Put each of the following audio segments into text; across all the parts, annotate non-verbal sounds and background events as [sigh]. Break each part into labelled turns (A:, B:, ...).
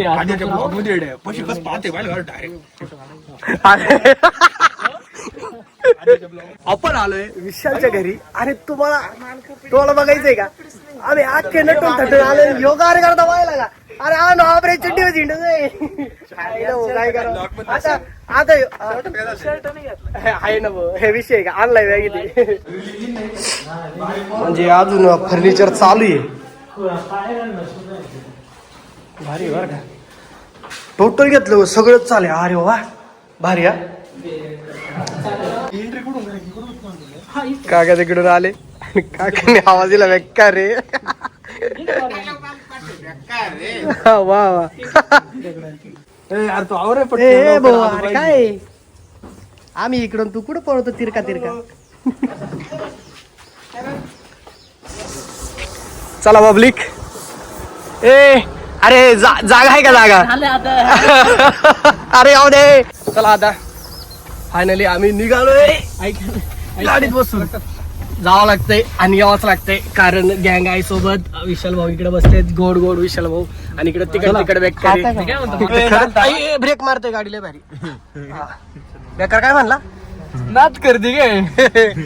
A: आधीच्या ब्लॉगमध्ये येडे. पशी कसं पाहते पाहिलं डायरेक्ट
B: अरे. आपण आलोय विशालच्या घरी. अरे तुम्हाला तुम्हाला बघायचंय का? आम्ही अख्खे नटून थटून आलोय. योगा अरे करता व्हायला का? अरे हा नो आपरे चड्डी होती काय करा? आता आता आहे ना हे विषय आहे का? आणलाय बॅग इथे. म्हणजे अजून फर्निचर चालू आहे. भारी बर का. टोटल घेतलं सगळंच चालेल अरे वा. भारी हा. काका तिकडून आले. आणि काकाने आवाज दिला बेकार रे. हा, वा वा.
A: यार तू आवर
B: ए भाऊ, अरे काय? आम्ही इकडून तू कुठं पळवतो तिरका तिरका? चला पब्लिक ए अरे जा, जागा आहे का जागा? [laughs] अरे दे. चला आता. फायनली आम्ही निघालोय. गाडीत बसून. जावं लागतंय आणि यावंच लागतंय कारण गँग आहे सोबत. विशाल भाऊ इकडे बसलेत. गोड गोड विशाल भाऊ. आणि इकडे तिकड तिकड बेकार ब्रेक मारतोय गाडीला भारी. हा. बेकार काय म्हणला?
A: नाच करते [laughs]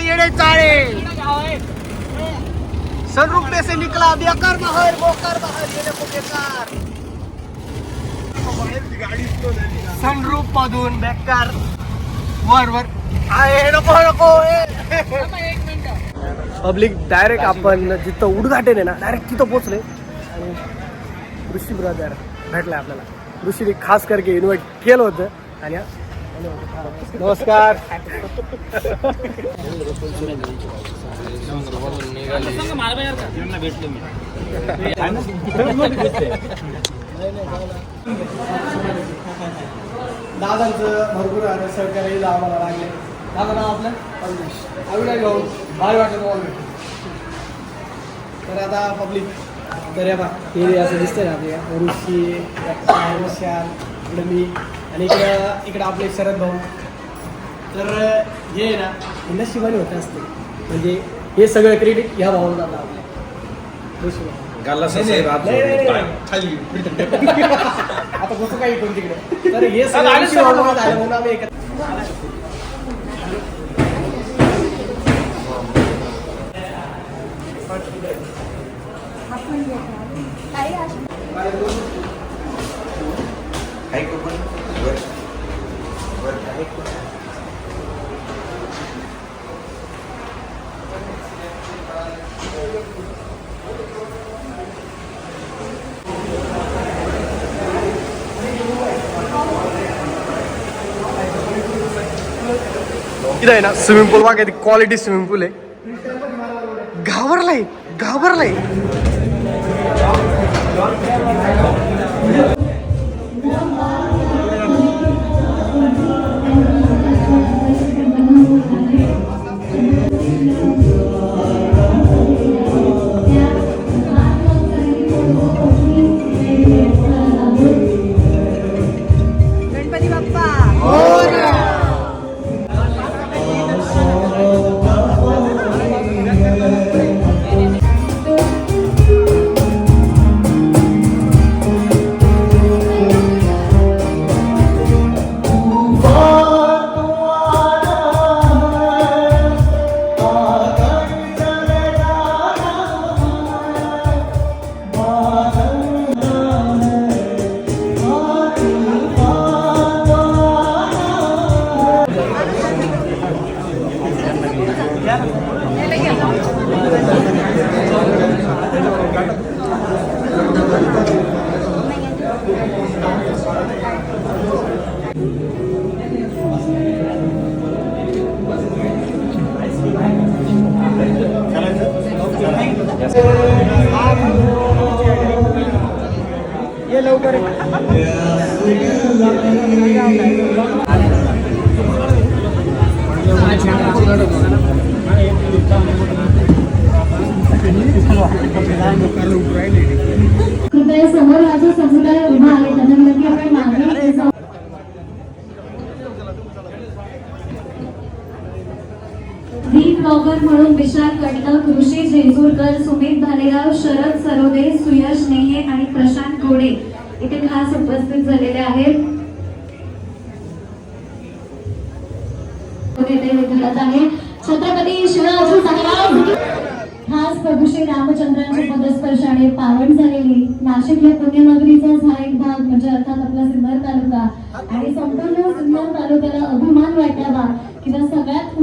B: येडे चाळे. सनरूफ में से निकला बेकार बाहर बोकार बाहर ये देखो बेकार. सनरूफ मधून बेकार. वर वर. आहे नको नको पब्लिक डायरेक्ट आपण जिथं उद्घाटन आहे ना डायरेक्ट तिथं पोचले आणि ऋषी ब्रदर भेटला आपल्याला. ऋषीने खास करके इन्व्हाइट केलं होतं. आणि नमस्कार. दादांचं भरपूर आहे सहकार्य आम्हाला लागले. दादा नाव आपलं? अविनाश. अविनाश भाऊ भारी भेटून. तर आता पब्लिक तर हे असं दिसतंय ना आपल्या ऋषी इकडं मी. आणि इकडं इकडं आपले शरद भाऊ. तर हे आहे ना हे नशिबाने होत असते. म्हणजे हे सगळं क्रेडिट ह्या भावाला जातं आपल्या नाही, नाही, नाही.
A: खाली [laughs]
B: आता कसं काय इकडून तिकडे? तर हे सगळं झालं म्हणून आम्ही एकत्र इथं आहे ना स्विमिंग पूल बघा क्वालिटी स्विमिंग पूल आहे घाबरलाय घाबरलाय
C: ये
D: कृपया समोर माझा समुदाय उभा आहे. त्यांना नक्की आपण मागे ब्लॉगर म्हणून विशाल कडनक ऋषी जेजुरकर सुमित भालेराव शरद सरोदे सुयश नेहे आणि प्रशांत घोडे इथे खास उपस्थित झालेले आहेत. कोणी इथे घडत आहे? छत्रपती शिवाजी महाराज खास प्रभू श्री रामचंद्रांच्या पदस्पर्शाने पावन झालेली नाशिक या पुण्यनगरीचाच हा एक भाग म्हणजे अर्थात आपला सिन्नर तालुका. आणि संपूर्ण सिन्नर तालुक्याला अभिमान वाटावा किंवा सगळ्यात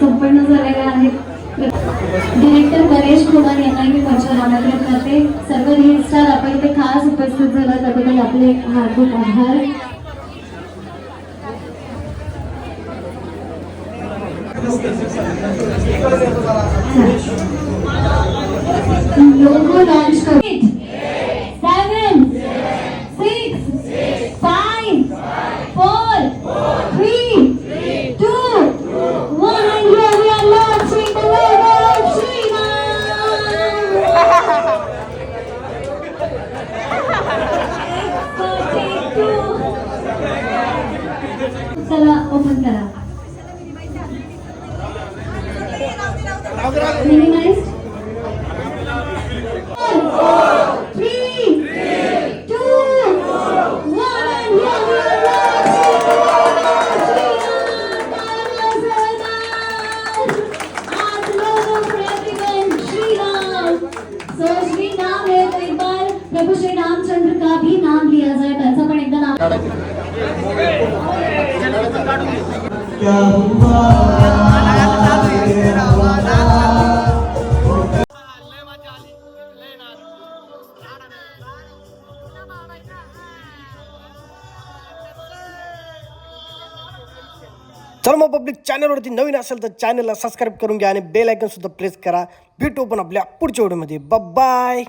D: संपन्न झालेले आहेत डिरेक्टर परेश कुमार यांनाही मी मंचावर आमंत्रित करते. सर्व रील स्टार आपण इथे खास उपस्थित झाला त्याबद्दल आपले हार्दिक आभार. लोगो लॉन्च करू. Sala, pupunta lang.
E: चल मग पब्लिक चॅनलवरती नवीन असेल तर चॅनलला सबस्क्राईब करून घ्या आणि बेल आयकन सुद्धा प्रेस करा. भेटू पण आपल्या पुढच्या व्हिडिओमध्ये बाय